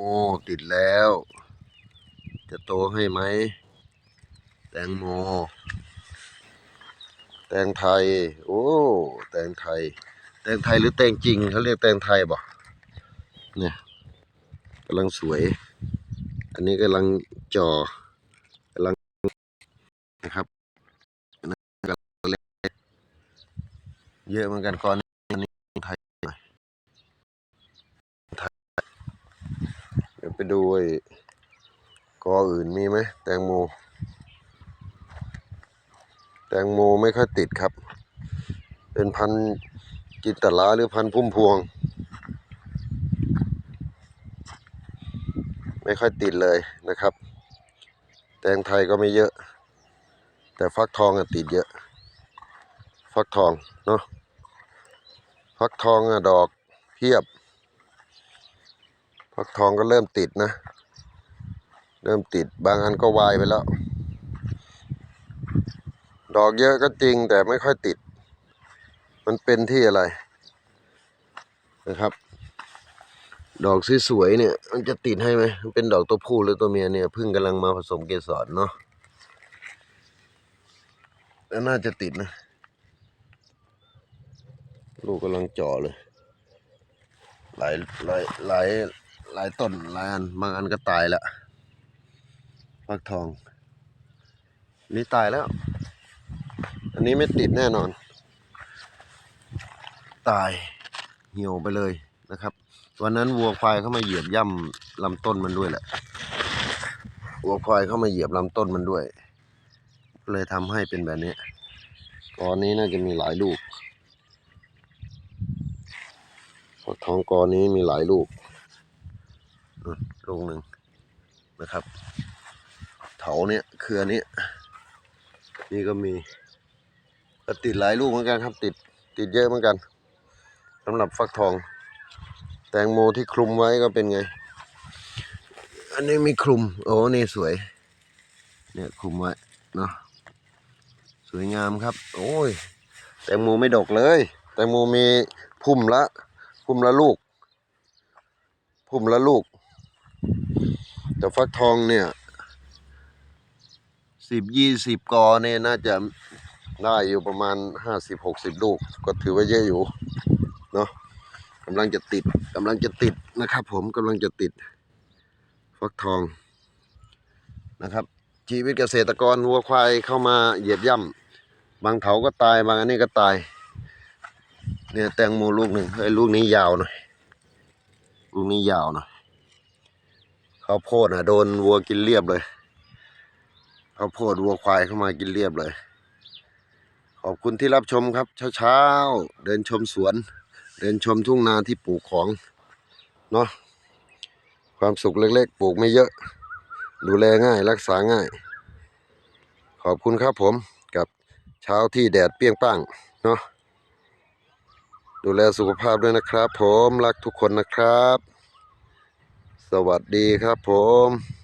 โอ้ ติดแล้ว จะโตให้ไหม แตงโม แตงไทย โอ้ แตงไทย แตงไทยหรือแตงจริงเขาเรียกแตงไทยบ่เนี่ยกำลังสวย อันนี้กำลังจ่อกำลังนะครับเยอะเหมือนกันก่อนอันนี้ไทยหน่อยไทยเดี๋ยว ไปดูไอ้กออื่นมีไหมแตงโม แตงโมไม่ค่อยติดครับ เป็นพันธุ์จินตลาหรือพันพุ่มพวง ไม่ค่อยติดเลยนะครับ แตงไทยก็ไม่เยอะ แต่ฟักทองอะติดเยอะ ฟักทองเนาะฟักทองอะดอกเพียบ ฟักทองก็เริ่มติดนะ เริ่มติดบางอันก็วายไปแล้ว ดอกเยอะก็จริงแต่ไม่ค่อยติด มันเป็นที่อะไรนะครับ ดอกสวยๆเนี่ย มันจะติดให้ไหมมันเป็นดอกตัวผู้หรือตัวเมียเนี่ยพิ่งกำลังมาผสมเกสรเนาะแล้วน่าจะติดนะ ลูกกำลังจ่อเลย หลายหลายหลาย หลายต้นหลายอันบางอันก็ตายแล้วฟักทองนี่ตายแล้ว อันนี้ไม่ติดแน่นอน ตายเหี่ยวไปเลยนะครับ วันนั้นวัวควายเข้ามาเหยียบย่ำลำต้นมันด้วยแหละ วัวควายเข้ามาเหยียบลำต้นมันด้วย เลยทำให้เป็นแบบนี้กอนนี้น่าจะมีหลายลูกฟักทองกอนี้มีหลายลูก ลูกหนึ่งนะครับ เถาเนี้ยเครือเนี้ยนี่ก็มีก็ติดหลายลูกเหมือนกันครับ ติดติดเยอะเหมือนกันสำหรับฟักทอง แตงโมที่คลุมไว้ก็เป็นไง อันนี้มีคลุม โอ้นี่สวย เนี่ยคลุมไว้เนาะสวยงามครับ โอ้ย แตงโมไม่ดกเลย แตงโมมีพุ่มละ พุ่มละลูก พุ่มละลูก แต่ฟักทองเนี่ยสิบยี่สิบกอเนี่ยน่าจะได้อยู่ประมาณห้าสิบหกสิบลูก ก็ถือว่าเยอะอยู่เนาะกำลังจะติดกำลังจะติดนะครับ ผมกำลังจะติดฟักทองนะครับ ชีวิตเกษตรกรวัวควายเข้ามาเหยียบย่ำบางเถาก็ตายบางอันนี้ก็ตาย เนี่ยแตงโมลูกหนึ่งไอ้ลูกนี้ยาวหน่อยลูกนี้ยาวหน่อย ข้าวโพดอะโดนวัวกินเรียบเลยข้าวโพดวัวควายเข้ามากินเรียบเลย ขอบคุณที่รับชมครับ เช้าๆ เดินชมสวน เดินชมทุ่งนาที่ปลูกของเนาะความสุขเล็กๆ ปลูกไม่เยอะ ดูแลง่ายรักษาง่าย ขอบคุณครับผมกับเช้าที่แดดเปรี้ยงป้างเนาะดูแลสุขภาพด้วยนะครับ ผมรักทุกคนนะครับ สวัสดีครับผม